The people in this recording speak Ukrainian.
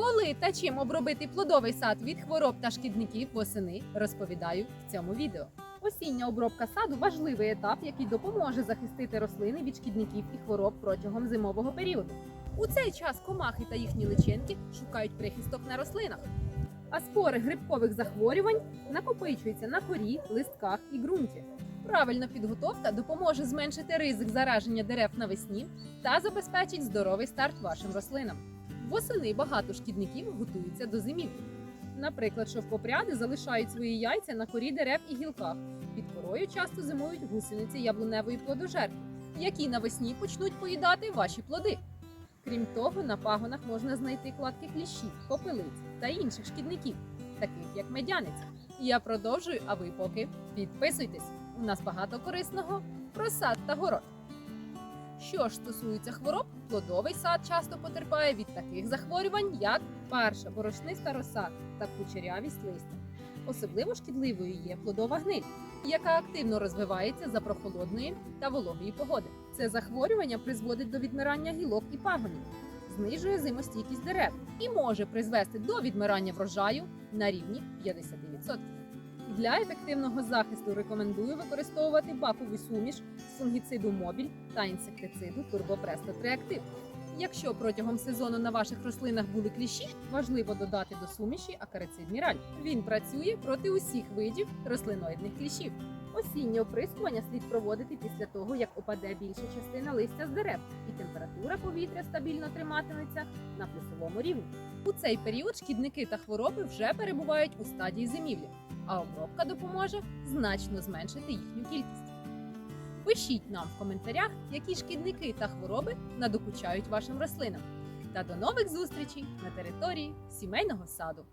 Коли та чим обробити плодовий сад від хвороб та шкідників восени, розповідаю в цьому відео. Осіння обробка саду важливий етап, який допоможе захистити рослини від шкідників і хвороб протягом зимового періоду. У цей час комахи та їхні личинки шукають прихисток на рослинах, а спори грибкових захворювань накопичуються на корі, листках і ґрунті. Правильна підготовка допоможе зменшити ризик зараження дерев навесні та забезпечить здоровий старт вашим рослинам. Восени багато шкідників готуються до зимівлі. Наприклад, шовкопряди залишають свої яйця на корі дерев і гілках. Під корою часто зимують гусениці яблуневої плодожерки, які навесні почнуть поїдати ваші плоди. Крім того, на пагонах можна знайти кладки кліщів, попелиць та інших шкідників, таких як медяниця. Я продовжую, а ви поки підписуйтесь. У нас багато корисного про сад та город. Що ж стосується хвороб, плодовий сад часто потерпає від таких захворювань, як парша, борошниста роса та кучерявість листя. Особливо шкідливою є плодова гниль, яка активно розвивається за прохолодної та вологої погоди. Це захворювання призводить до відмирання гілок і пагонів, знижує зимостійкість дерев і може призвести до відмирання врожаю на рівні 50%. Для ефективного захисту рекомендую використовувати бакову суміш з фунгіциду мобіль та інсектициду турбопресто триактив. Якщо протягом сезону на ваших рослинах були кліщі, важливо додати до суміші акарицид міраль. Він працює проти усіх видів рослиноїдних кліщів. Осіннє оприскування слід проводити після того, як опаде більша частина листя з дерев, і температура повітря стабільно триматиметься на плюсовому рівні. У цей період шкідники та хвороби вже перебувають у стадії зимівлі, а обробка допоможе значно зменшити їхню кількість. Пишіть нам в коментарях, які шкідники та хвороби надокучають вашим рослинам. Та до нових зустрічей на території сімейного саду.